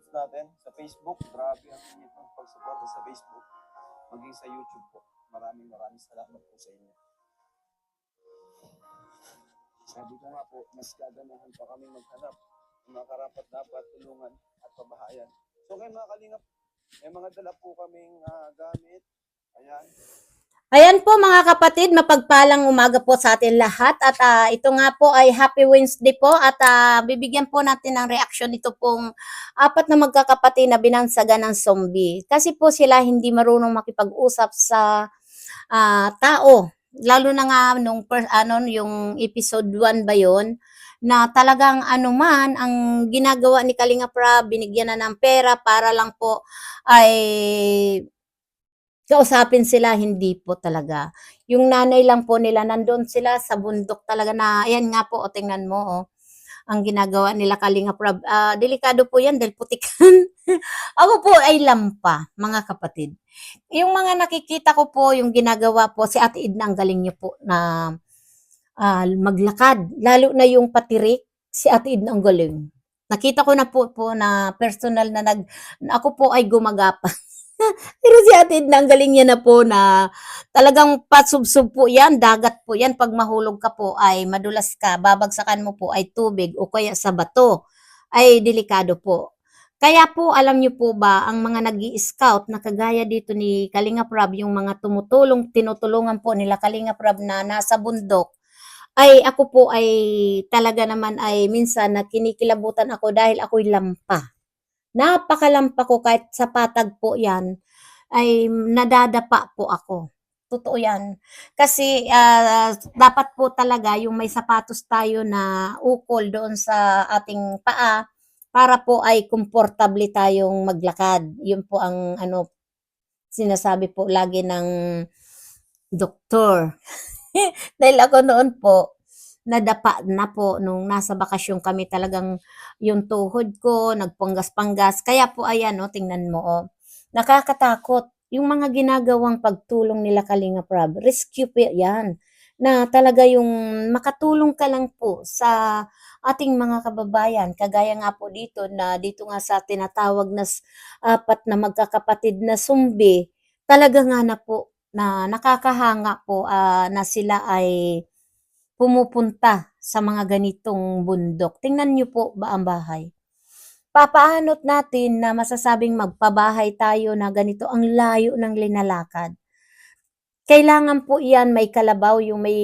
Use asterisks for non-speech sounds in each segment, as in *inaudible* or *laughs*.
uploads natin sa Facebook. Grabe ang init ng pagsuporta sa Facebook. Maging sa YouTube po. Maraming maraming salamat po sa inyo. Sabi ko nga po, mas gaganahan pa kami maghanap ng mga karapat dapat tulungan at pabahayan. So ngayon mga kalingap, may mga dala po kaming ah, gamit. Ayan. Ayan po mga kapatid, mapagpalang umaga po sa atin lahat at ah, ito nga po ay Happy Wednesday po at ah, bibigyan po natin ng reaksyon ito pong apat na magkakapatid na binansagan ng zombie. Kasi po sila hindi marunong makipag-usap sa ah, tao. Lalo na nga nung per, ano, yung episode 1 ba yon na talagang ano man ang ginagawa ni Kalinga Prab, binigyan na ng pera para lang po ay kausapin sila, hindi po talaga. Yung nanay lang po nila, nandun sila sa bundok talaga na, ayan nga po, o tingnan mo, oh, ang ginagawa nila Kalinga. Ah, delikado po yan dahil putikan. *laughs* Ako po ay lampa, mga kapatid. Yung mga nakikita ko po, yung ginagawa po, si Ate Edna, ang galing niyo po na ah, maglakad. Lalo na yung patirik, si Ate Edna ang galing. Nakita ko na po, po na personal na nag, na ako po ay gumagapa. Pero si Ate Edna, ang galing niya na po na talagang pasubsob po yan, dagat po yan. Pag mahulog ka po ay madulas ka, babagsakan mo po ay tubig o kaya sa bato ay delikado po. Kaya po, alam niyo po ba, ang mga nag scout na kagaya dito ni Kalinga Prab, yung mga tumutulong, tinutulungan po nila Kalinga Prab na nasa bundok, ay ako po ay talaga naman ay minsan na kinikilabutan ako dahil ako'y lampa. Napakalampa ko kahit sa patag po yan, ay nadadapa po ako. Totoo yan. Kasi ah, dapat po talaga yung may sapatos tayo na ukol doon sa ating paa para po ay komportable tayong maglakad. Yun po ang ano sinasabi po lagi ng doktor. *laughs* Dahil ako noon po, nadapa na po nung nasa bakasyon kami talagang yung tuhod ko, nagpanggas-panggas. Kaya po ayan, no, tingnan mo, oh. Nakakatakot. Yung mga ginagawang pagtulong nila Kalinga Prab, rescue po yan. Na talaga yung makatulong ka lang po sa ating mga kababayan. Kagaya nga po dito na dito nga sa tinatawag na apat na magkakapatid na sumbi, talaga nga na po na nakakahanga po ah, na sila ay pumupunta sa mga ganitong bundok. Tingnan niyo po ba ang bahay? Papaanot natin na masasabing magpabahay tayo na ganito ang layo ng linalakad. Kailangan po yan may kalabaw, yung may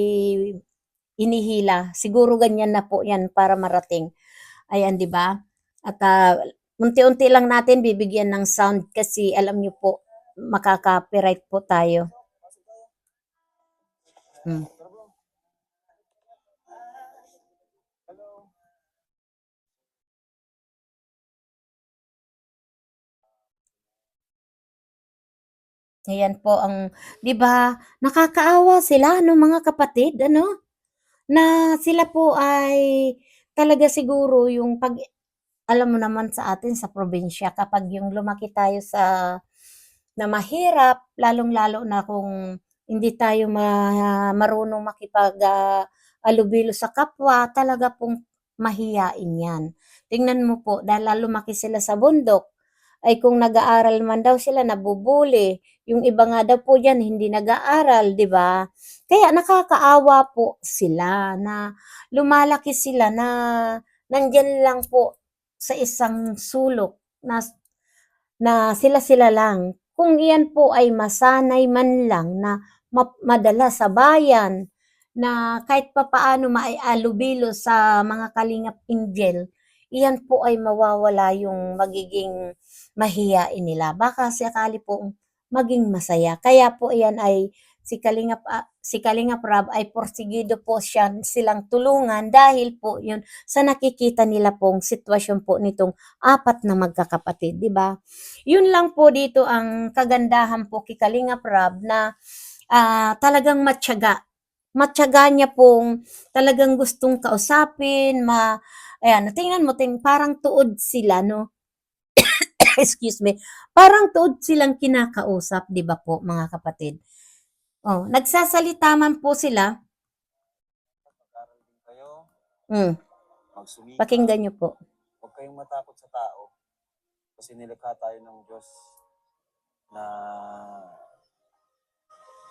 inihila. Siguro ganyan na po yan para marating. Ayan, di ba? At ah, unti-unti lang natin bibigyan ng sound kasi alam niyo po, makaka-copyright po tayo. Hmm. Ayan po ang, 'di ba? Nakakaawa sila no mga kapatid, ano? Na sila po ay talaga siguro yung pag alam mo naman sa atin sa probinsya kapag yung lumaki tayo sa na mahirap, lalong-lalo na kung hindi tayo ma, marunong makipag ah, alubilo sa kapwa, talaga pong mahiyain yan. Tingnan mo po, dahil lumaki sila sa bundok, ay kung nag-aaral man daw sila, nabubuli. Yung iba nga daw po yan, hindi nag-aaral, di ba? Kaya nakakaawa po sila na lumalaki sila na nandyan lang po sa isang sulok na, na sila-sila lang. Kung iyan po ay masanay man lang na ma- madala sa bayan, na kahit papaano maialubilo sa mga kalingap angel, iyan po ay mawawala yung magiging mahiyain nila. Baka sakali po maging masaya. Kaya po iyan ay si Kalingap, ah, si Kalingap Rab ay porsigido po siya silang tulungan dahil po yun sa nakikita nila pong sitwasyon po nitong apat na magkakapatid, di ba? Yun lang po dito ang kagandahan po kay Kalingap Rab na ah, talagang matyaga. Matyaga niya pong talagang gustong kausapin, ma, ayan, tingnan mo, ting, parang tuod sila, no? *laughs* Excuse me. Parang tuod silang kinakausap, di ba po, mga kapatid? Oh, nagsasalita man po sila. Kayo, Mm, magsumika. pakinggan niyo po. Huwag kayong matakot sa tao. Kasi nilikha tayo ng Diyos na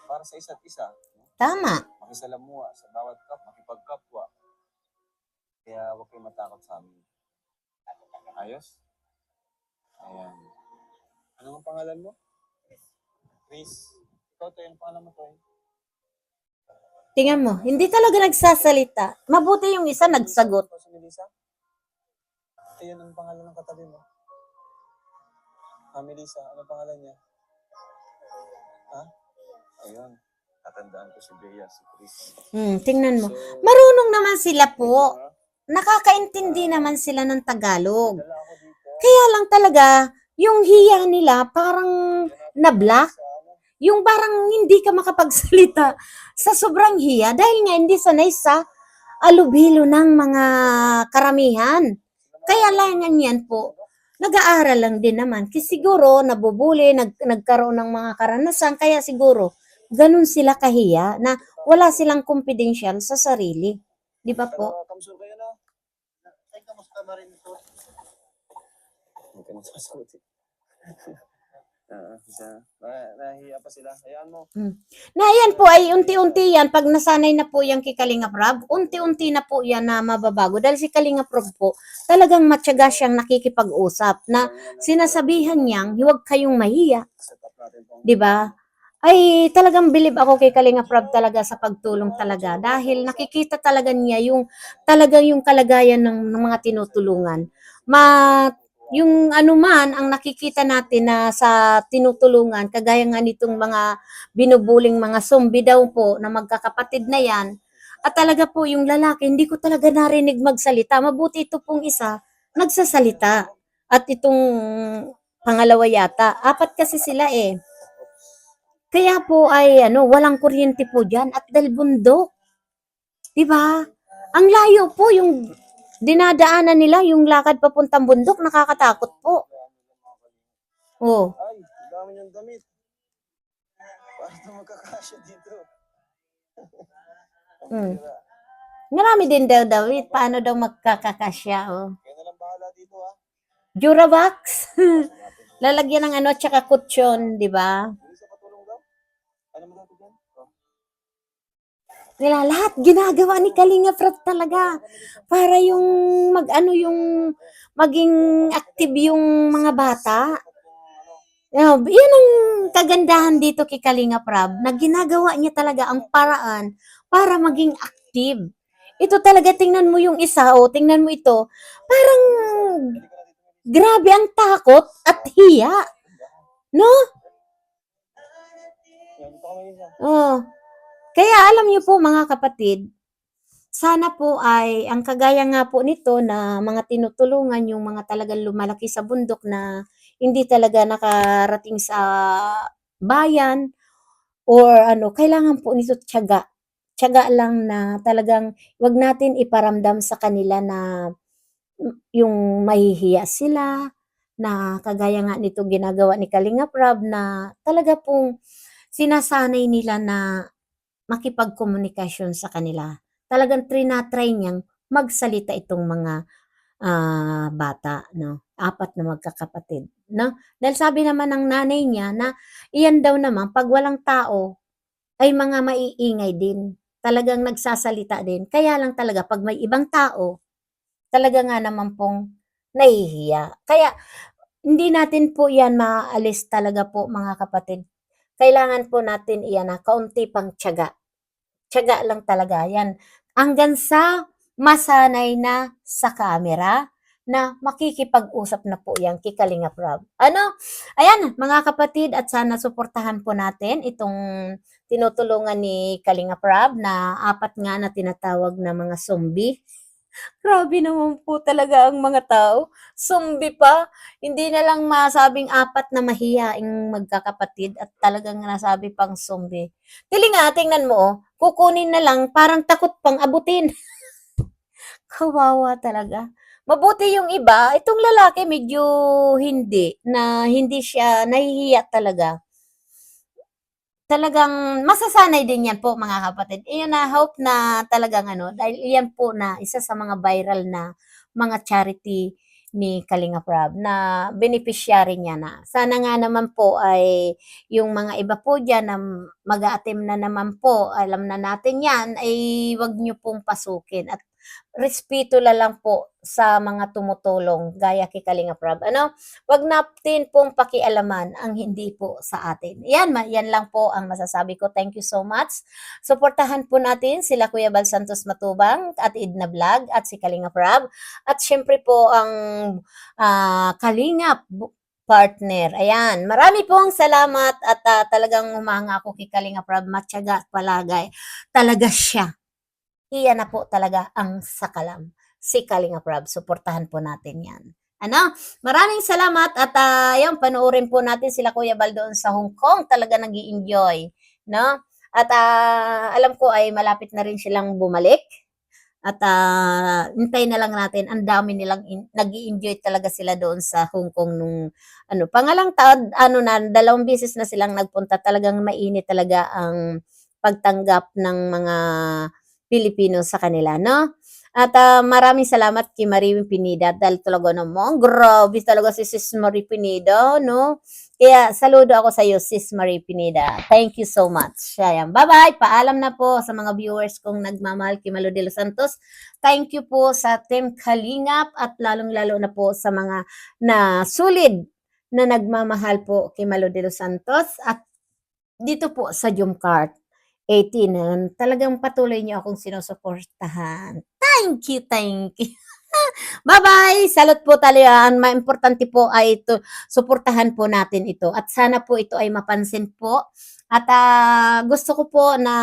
para sa isa't isa. Tama. Makisalamuha sa bawat kap, makipagkapwa. Kaya huwag kayong matakot sa amin. Ayos? Ayan. Ano ang pangalan mo? Chris. Ikaw, Toy. Ano pangalan mo, Toy? Tingnan mo, hindi talaga nagsasalita. Mabuti yung isa nagsagot. Ikaw si Melissa? Ayan ang pangalan ng katabi mo. Ah, Melissa. Ano pangalan niya? Ha? Ayun. Tatandaan ko si Bea, si Chris. Hmm, tingnan mo. So, Marunong naman sila po. diba? Nakakaintindi naman sila ng Tagalog. Dala ako dito. Kaya lang talaga, yung hiya nila parang ano, Yung parang hindi ka makapagsalita *laughs* sa sobrang hiya dahil nga hindi sanay sa alubilo ng mga karamihan. Kaya lang yan po, nag-aaral lang din naman. Kasi siguro nabubuli, nag, nagkaroon ng mga karanasan, kaya siguro ganun sila kahiya na wala silang confidential sa sarili. Di ba po? Kamsur kayo na. Ay, kamusta marin ito? Hindi ka nasasagutin. *laughs* Ah, siya. Na, nahiya pa sila. Hayaan mo. Na yan po ay unti-unti yan, pag nasanay na po yung kay Kalinga Prab, unti-unti na po yan na mababago. Dahil si Kalinga Prab po, talagang matyaga siyang nakikipag-usap na sinasabihan niyang, huwag kayong mahiya. Ba? Ay talagang bilib ako kay Kalinga Prab talaga sa pagtulong talaga dahil nakikita talaga niya yung talagang yung kalagayan ng, ng mga tinutulungan. Ma yung ano man ang nakikita natin na sa tinutulungan kagaya nga nitong mga binubuling mga zombie daw po na magkakapatid na yan at talaga po yung lalaki hindi ko talaga narinig magsalita mabuti ito pong isa nagsasalita at itong pangalawa yata apat kasi sila eh kaya po ay ano, walang kuryente po diyan at dahil bundok. 'Di ba? Ang layo po yung dinadaanan nila, yung lakad papuntang bundok, nakakatakot po. Oh, Ay, dami niyang damit. Para ito magkakasya dito. *laughs* Hmm. bira. marami din daw David, paano daw magkakakasya oh. Kayo na lang bahala dito ha. Durabox. *laughs* Lalagyan ng ano tsaka kutsyon, 'di ba? Nila lahat ginagawa ni Kalinga Prab talaga para yung mag ano yung maging active yung mga bata. Yan ang kagandahan dito kay Kalinga Prab na ginagawa niya talaga ang paraan para maging active. Ito talaga, tingnan mo yung isa, o tingnan mo ito, parang grabe ang takot at hiya. No? Oh. Kaya alam niyo po mga kapatid, sana po ay ang kagaya nga po nito na mga tinutulungan yung mga talagang lumalaki sa bundok na hindi talaga nakarating sa bayan or ano, kailangan po nito tiyaga. Tiyaga lang na talagang wag natin iparamdam sa kanila na yung mahihiya sila na kagaya nga nito ginagawa ni Kalinga Prab na talaga pong sinasanay nila na makipagkomunikasyon sa kanila. Talagang trinatry niyang magsalita itong mga ah, bata, no? Apat na magkakapatid, no? Dahil sabi naman ng nanay niya na iyan daw naman pag walang tao ay mga maiingay din. Talagang nagsasalita din. Kaya lang talaga pag may ibang tao, talaga nga naman pong nahihiya. Kaya hindi natin po yan maaalis talaga po mga kapatid. Kailangan po natin iyan na kaunti pang tiyaga. Tiyaga lang talaga yan. Hanggang sa masanay na sa camera na makikipag-usap na po yan kay Kalinga Prab. Ano? Ayan, mga kapatid, at sana suportahan po natin itong tinutulungan ni Kalinga Prab na apat nga na tinatawag na mga zombie. Grabe naman po talaga ang mga tao. Zombie pa. Hindi na lang masabing apat na mahihaing magkakapatid at talagang nasabi pang zombie. Tili nga, tingnan mo, oh. kukunin na lang, parang takot pang abutin. *laughs* Kawawa talaga. Mabuti yung iba, itong lalaki medyo hindi, na hindi siya nahihiya talaga. Talagang masasanay din yan po mga kapatid. Iyon na hope na talagang ano, dahil yan po na isa sa mga viral na mga charity ni Kalinga Prab na beneficiary niya na. Sana nga naman po ay yung mga iba po dyan na mag-a-attempt na naman po, alam na natin yan, ay wag nyo pong pasukin at respeto la lang po sa mga tumutulong gaya kay Kalinga Prab. Ano? Wag natin pong pakialaman ang hindi po sa atin. Yan, yan lang po ang masasabi ko. Thank you so much. Suportahan po natin sila Kuya Bal Santos Matubang at Idna Vlog at si Kalinga Prab. At syempre po ang ah, Kalinga partner. Ayan. Marami pong salamat at ah, talagang umanga ako kay Kalinga Prab. Matyaga at palagay. Talaga siya. Iyan na po talaga ang sakalam. Si Kalinga Prab. Suportahan po natin yan. Ano? Maraming salamat at uh, panoorin po natin sila Kuya Bal doon sa Hong Kong. Talaga nag enjoy no? At ah, alam ko ay malapit na rin silang bumalik. At ah, hintay na lang natin. Ang dami nilang nag enjoy talaga sila doon sa Hong Kong nung ano, pangalang taon, ano na, dalawang beses na silang nagpunta. Talagang mainit talaga ang pagtanggap ng mga Pilipino sa kanila, no? At ah, maraming salamat kay Marie Pinida dahil talaga naman, grabe talaga si Sis Marie Pinida, no? Kaya saludo ako sa iyo, Sis Marie Pinida. Thank you so much. Ayan, bye-bye. Paalam na po sa mga viewers kong nagmamahal kay Malo de los Santos. Thank you po sa Team Kalingap at lalong-lalo na po sa mga na sulid na nagmamahal po kay Malo de los Santos at dito po sa Jumcart 18 na talagang patuloy niyo akong sinusuportahan. Thank you, thank you. *laughs* Bye-bye! Salot po tayo. Ang importante po ay ito, suportahan po natin ito. At sana po ito ay mapansin po. At ah, gusto ko po na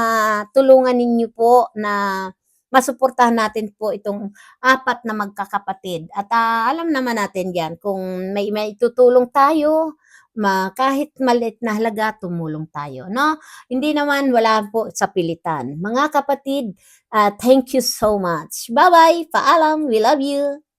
tulungan ninyo po na masuportahan natin po itong apat na magkakapatid. At ah, alam naman natin yan, kung may, may tutulong tayo, ma, kahit maliit na halaga, tumulong tayo. No? Hindi naman wala po sa pilitan. Mga kapatid, ah, thank you so much. Bye-bye. Paalam. We love you.